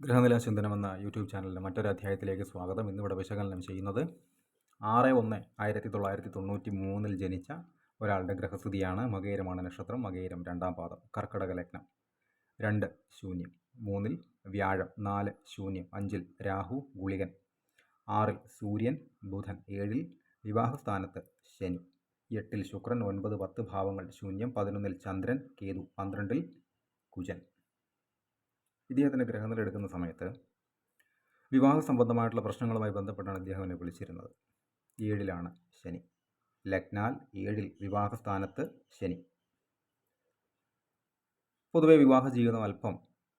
ഗ്രഹനില ചിന്തനം എന്ന യൂട്യൂബ് ചാനലിന്റെ മറ്റൊരു അധ്യായത്തിലേക്ക് സ്വാഗതം. ഇന്നിവിടെ വിശകലനം ചെയ്യുന്നത് ആറ് ഒന്ന് ആയിരത്തി തൊള്ളായിരത്തി തൊണ്ണൂറ്റി മൂന്നിൽ ജനിച്ച ഒരാളുടെ ഗ്രഹസ്ഥിതിയാണ്. മകേരമാണ് നക്ഷത്രം മകേരം രണ്ടാം പാദം. കർക്കടക ലഗ്നം രണ്ട് ശൂന്യം മൂന്നിൽ വ്യാഴം നാല് ശൂന്യം അഞ്ചിൽ രാഹു ഗുളികൻ ആറിൽ സൂര്യൻ ബുധൻ ഏഴിൽ വിവാഹസ്ഥാനത്ത് ശനി എട്ടിൽ ശുക്രൻ ഒൻപത് പത്ത് ഭാവങ്ങൾ ശൂന്യം പതിനൊന്നിൽ ചന്ദ്രൻ കേതു പന്ത്രണ്ടിൽ കുജൻ. ഇദ്ദേഹത്തിന്റെ ഗ്രഹനില എടുക്കുന്ന സമയത്ത് വിവാഹ സംബന്ധമായിട്ടുള്ള പ്രശ്നങ്ങളുമായി ബന്ധപ്പെട്ടാണ് ഇദ്ദേഹം എന്നെ വിളിച്ചിരുന്നത്. ഏഴിലാണ് ശനി. ലഗ്നാൽ ഏഴിൽ വിവാഹ സ്ഥാനത്ത് ശനി. പൊതുവെ വിവാഹ ജീവിതം അല്പം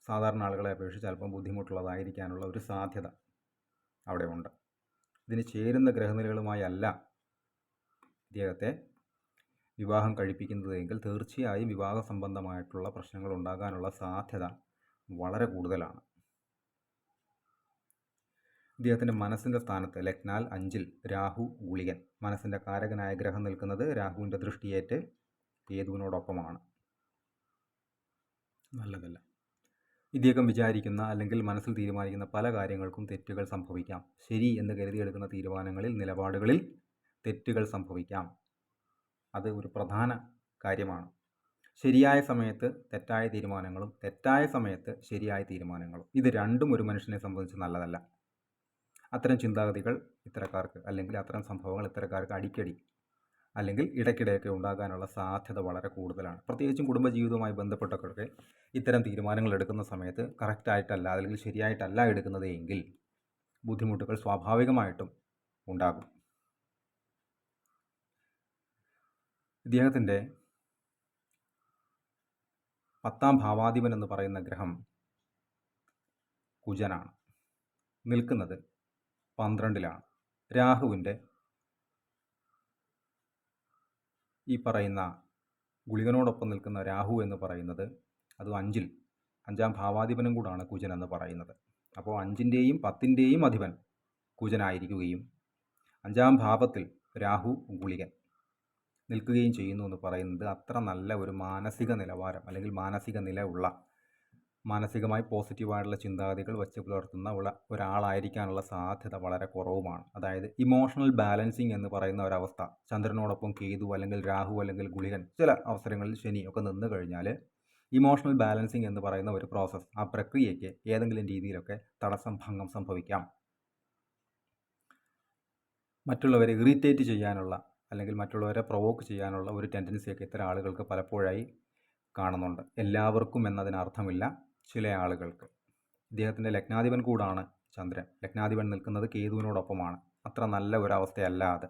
സാധാരണ ആളുകളെ അപേക്ഷിച്ച് അല്പം ബുദ്ധിമുട്ടുള്ളതായിരിക്കാനുള്ള ഒരു സാധ്യത അവിടെ ഉണ്ട്. ഇതിന് ചേരുന്ന ഗ്രഹനിലകളുമായി അല്ല ഇദ്ദേഹത്തെ വിവാഹം കഴിപ്പിക്കുന്നതെങ്കിൽ തീർച്ചയായും വിവാഹ സംബന്ധമായിട്ടുള്ള പ്രശ്നങ്ങൾ ഉണ്ടാകാനുള്ള സാധ്യത വളരെ കൂടുതലാണ്. ഇദ്ദേഹത്തിന്റെ മനസ്സിന്റെ സ്ഥാനത്ത് ലഗ്നാൽ അഞ്ചിൽ രാഹു ഗുളികൻ. മനസ്സിന്റെ കാരകനായ ഗ്രഹം നിൽക്കുന്നത് രാഹുവിന്റെ ദൃഷ്ടിയേറ്റ് കേതുവിനോടൊപ്പമാണ്. നല്ലതല്ല. ഇദ്ദേഹം വിചാരിക്കുന്ന അല്ലെങ്കിൽ മനസ്സിൽ തീരുമാനിക്കുന്ന പല കാര്യങ്ങൾക്കും തെറ്റുകൾ സംഭവിക്കാം. ശരി എന്ന് കരുതിയെടുക്കുന്ന തീരുമാനങ്ങളിൽ നിലപാടുകളിൽ തെറ്റുകൾ സംഭവിക്കാം. അത് ഒരു പ്രധാന കാര്യമാണ്. ശരിയായ സമയത്ത് തെറ്റായ തീരുമാനങ്ങളും തെറ്റായ സമയത്ത് ശരിയായ തീരുമാനങ്ങളും. ഇത് രണ്ടും ഒരു മനുഷ്യനെ സംബന്ധിച്ച് നല്ലതല്ല. അത്തരം ചിന്താഗതികൾ ഇത്തരക്കാർക്ക് അല്ലെങ്കിൽ അത്തരം സംഭവങ്ങൾ ഇത്തരക്കാർക്ക് അടിക്കടി അല്ലെങ്കിൽ ഇടയ്ക്കിടെയൊക്കെ ഉണ്ടാകാനുള്ള സാധ്യത വളരെ കൂടുതലാണ്. പ്രത്യേകിച്ചും കുടുംബജീവിതവുമായി ബന്ധപ്പെട്ടൊക്കെ ഇത്തരം തീരുമാനങ്ങൾ എടുക്കുന്ന സമയത്ത് കറക്റ്റായിട്ടല്ല അല്ലെങ്കിൽ ശരിയായിട്ടല്ല എടുക്കുന്നത് എങ്കിൽ ബുദ്ധിമുട്ടുകൾ സ്വാഭാവികമായിട്ടും ഉണ്ടാകും. ഇദ്ദേഹത്തിന്റെ പത്താം ഭാവാധിപൻ എന്ന് പറയുന്ന ഗ്രഹം കുജനാണ്. നിൽക്കുന്നത് പന്ത്രണ്ടിലാണ്. രാഹുവിന്റെ ഈ പറയുന്ന ഗുളികനോടൊപ്പം നിൽക്കുന്ന രാഹു എന്ന് പറയുന്നത് അത് അഞ്ചിൽ. അഞ്ചാം ഭാവാധിപനും കൂടാണ് കുജൻ എന്ന് പറയുന്നത്. അപ്പോൾ അഞ്ചിന്റെയും പത്തിന്റെയും അധിപൻ കുജനായിരിക്കുകയും അഞ്ചാം ഭാവത്തിൽ രാഹു ഗുളികൻ. നിൽക്കുകയും ചെയ്യുന്നു എന്ന് പറയുന്നത് അത്ര നല്ല ഒരു മാനസിക നിലവാരം അല്ലെങ്കിൽ മാനസിക നില ഉള്ള മാനസികമായി പോസിറ്റീവായിട്ടുള്ള ചിന്താഗതികൾ വെച്ച് പുലർത്തുന്ന ഉള്ള ഒരാളായിരിക്കാനുള്ള സാധ്യത വളരെ കുറവുമാണ്. അതായത് ഇമോഷണൽ ബാലൻസിങ് എന്ന് പറയുന്ന ഒരവസ്ഥ ചന്ദ്രനോടൊപ്പം കേതു അല്ലെങ്കിൽ രാഹു അല്ലെങ്കിൽ ഗുളികൻ ചില അവസരങ്ങളിൽ ശനി ഒക്കെ നിന്ന് കഴിഞ്ഞാൽ ഇമോഷണൽ ബാലൻസിങ് എന്ന് പറയുന്ന ഒരു പ്രോസസ്സ് ആ പ്രക്രിയയ്ക്ക് ഏതെങ്കിലും രീതിയിലൊക്കെ തടസ്സം ഭംഗം സംഭവിക്കാം. മറ്റുള്ളവരെ ഇറിറ്റേറ്റ് ചെയ്യാനുള്ള അല്ലെങ്കിൽ മറ്റുള്ളവരെ പ്രൊവോക്ക് ചെയ്യാനുള്ള ഒരു ടെൻഡൻസിയൊക്കെ ഇത്തരം ആളുകൾക്ക് പലപ്പോഴായി കാണുന്നുണ്ട്. എല്ലാവർക്കും എന്നതിനർത്ഥമില്ല ചില ആളുകൾക്ക്. ഇദ്ദേഹത്തിന്റെ ലഗ്നാധിപൻ കൂടാണ് ചന്ദ്രൻ. ലഗ്നാധിപൻ നിൽക്കുന്നത് കേതുവിനോടൊപ്പമാണ്. അത്ര നല്ല ഒരവസ്ഥയല്ല അത്.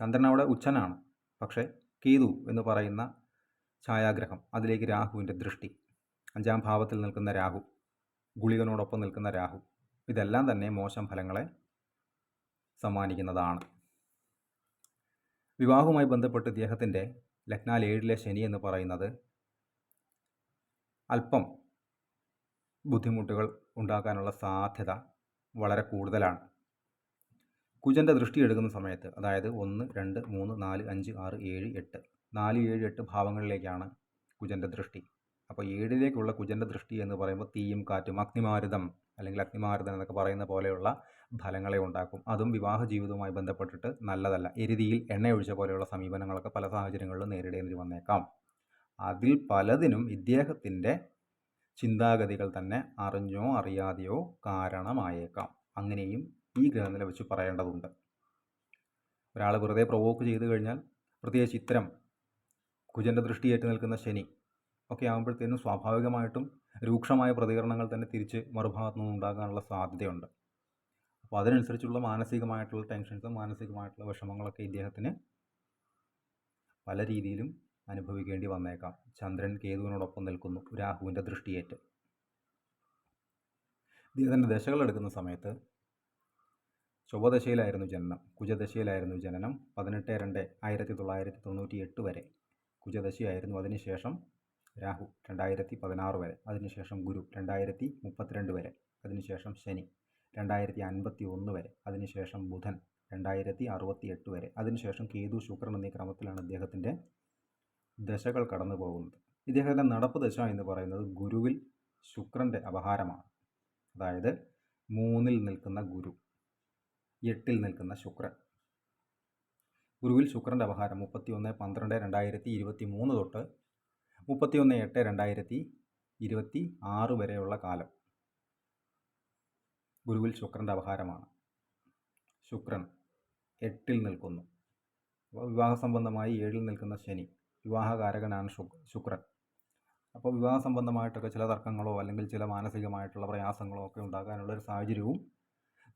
ചന്ദ്രൻ അവിടെ ഉച്ചനാണ്. പക്ഷേ കേതു എന്ന് പറയുന്ന ഛായാഗ്രഹം അതിലേക്ക് രാഹുവിന്റെ ദൃഷ്ടി. അഞ്ചാം ഭാവത്തിൽ നിൽക്കുന്ന രാഹു ഗുളികനോടൊപ്പം നിൽക്കുന്ന രാഹു. ഇതെല്ലാം തന്നെ മോശം ഫലങ്ങളെ സമ്മാനിക്കുന്നതാണ്. വിവാഹവുമായി ബന്ധപ്പെട്ട് ഇദ്ദേഹത്തിന്റെ ലഗ്നാൽ ഏഴിലെ ശനി എന്ന് പറയുന്നത് അല്പം ബുദ്ധിമുട്ടുകൾ ഉണ്ടാക്കാനുള്ള സാധ്യത വളരെ കൂടുതലാണ്. കുജന്റെ ദൃഷ്ടി എടുക്കുന്ന സമയത്ത് അതായത് ഒന്ന് രണ്ട് മൂന്ന് നാല് അഞ്ച് ആറ് ഏഴ് എട്ട് നാല് ഏഴ് എട്ട് ഭാവങ്ങളിലേക്കാണ് കുജന്റെ ദൃഷ്ടി. അപ്പോൾ ഏഴിലേക്കുള്ള കുജന്റെ ദൃഷ്ടി എന്ന് പറയുമ്പോൾ തീയും കാറ്റും അഗ്നിമാരുതം അല്ലെങ്കിൽ അഗ്നിമാരുതം എന്നൊക്കെ പറയുന്ന പോലെയുള്ള ഫലങ്ങളെ ഉണ്ടാക്കും. അതും വിവാഹ ജീവിതവുമായി ബന്ധപ്പെട്ടിട്ട് നല്ലതല്ല. എരുതിയിൽ എണ്ണ ഒഴിച്ച പോലെയുള്ള സമീപനങ്ങളൊക്കെ പല സാഹചര്യങ്ങളിലും നേരിടേണ്ടി വന്നേക്കാം. അതിൽ പലതിനും ഇദ്ദേഹത്തിന്റെ ചിന്താഗതികൾ തന്നെ അറിഞ്ഞോ അറിയാതെയോ കാരണമായേക്കാം. അങ്ങനെയും ഈ ഗ്രഹനില വെച്ച് പറയേണ്ടതുണ്ട്. ഒരാൾ വെറുതെ പ്രൊവോക്ക് ചെയ്തു കഴിഞ്ഞാൽ പ്രത്യേകിച്ച് ഇത്തരം കുജന്റെ ദൃഷ്ടിയേറ്റ് നിൽക്കുന്ന ശനി ഒക്കെ ആകുമ്പോഴത്തേനും സ്വാഭാവികമായിട്ടും രൂക്ഷമായ പ്രതികരണങ്ങൾ തന്നെ തിരിച്ച് മറുഭാഗത്തു നിന്നുണ്ടാകാനുള്ള സാധ്യതയുണ്ട്. അപ്പോൾ അതിനനുസരിച്ചുള്ള മാനസികമായിട്ടുള്ള ടെൻഷൻസും മാനസികമായിട്ടുള്ള വിഷമങ്ങളൊക്കെ ഇദ്ദേഹത്തിന് പല രീതിയിലും അനുഭവിക്കേണ്ടി വന്നേക്കാം. ചന്ദ്രൻ കേതുവിനോടൊപ്പം നിൽക്കുന്നു രാഹുവിന്റെ ദൃഷ്ടിയേറ്റ്. ഇദ്ദേഹത്തിന്റെ ദശകൾ എടുക്കുന്ന സമയത്ത് ചൊവ്വദശയിലായിരുന്നു ജനനം കുജദശയിലായിരുന്നു ജനനം പതിനെട്ട് രണ്ട് ആയിരത്തി തൊള്ളായിരത്തി തൊണ്ണൂറ്റി എട്ട് വരെ. കുജദശയായിരുന്നു അതിനുശേഷം രാഹു രണ്ടായിരത്തി പതിനാറ് വരെ. അതിനുശേഷം ഗുരു രണ്ടായിരത്തി മുപ്പത്തിരണ്ട് വരെ. അതിനുശേഷം ശനി. രണ്ടായിരത്തി അൻപത്തി ഒന്ന് വരെ. അതിനുശേഷം ബുധൻ രണ്ടായിരത്തി അറുപത്തി എട്ട് വരെ. അതിനുശേഷം കേതു ശുക്രൻ എന്നീ ക്രമത്തിലാണ് ഇദ്ദേഹത്തിന്റെ ദശകൾ കടന്നു പോകുന്നത്. ഇദ്ദേഹത്തിന്റെ നടപ്പ് ദശ എന്ന് പറയുന്നത് ഗുരുവിൽ ശുക്രന്റെ അപഹാരമാണ്. അതായത് മൂന്നിൽ നിൽക്കുന്ന ഗുരു എട്ടിൽ നിൽക്കുന്ന ശുക്രൻ. ഗുരുവിൽ ശുക്രന്റെ അപഹാരം മുപ്പത്തി ഒന്ന് പന്ത്രണ്ട് രണ്ടായിരത്തി ഇരുപത്തി മൂന്ന് തൊട്ട് മുപ്പത്തി ഒന്ന് എട്ട് രണ്ടായിരത്തി ഇരുപത്തി ആറ് വരെയുള്ള കാലം. ഗുരുവിൽ ശുക്രന്റെ അപഹാരമാണ്. ശുക്രൻ എട്ടിൽ നിൽക്കുന്നു. വിവാഹ സംബന്ധമായി ഏഴിൽ നിൽക്കുന്ന ശനി വിവാഹകാരകനാണ് ശുക് ശുക്രൻ. അപ്പോൾ വിവാഹ സംബന്ധമായിട്ടൊക്കെ ചില തർക്കങ്ങളോ അല്ലെങ്കിൽ ചില മാനസികമായിട്ടുള്ള പ്രയാസങ്ങളോ ഒക്കെ ഉണ്ടാകാനുള്ള ഒരു സാഹചര്യവും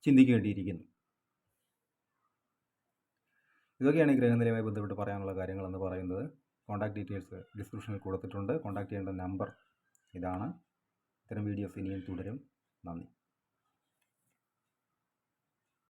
ചിന്തിക്കേണ്ടിയിരിക്കുന്നു. ഇതൊക്കെയാണ് ഈ ഗ്രഹനിലയുമായി ബന്ധപ്പെട്ട് പറയാനുള്ള കാര്യങ്ങളെന്ന് പറയുന്നത്. കോൺടാക്ട് ഡീറ്റെയിൽസ് ഡിസ്ക്രിപ്ഷനിൽ കൊടുത്തിട്ടുണ്ട്. കോൺടാക്ട് ചെയ്യേണ്ട നമ്പർ ഇതാണ്. ഇത്തരം വീഡിയോസ് ഇനിയും തുടരും. നന്ദി.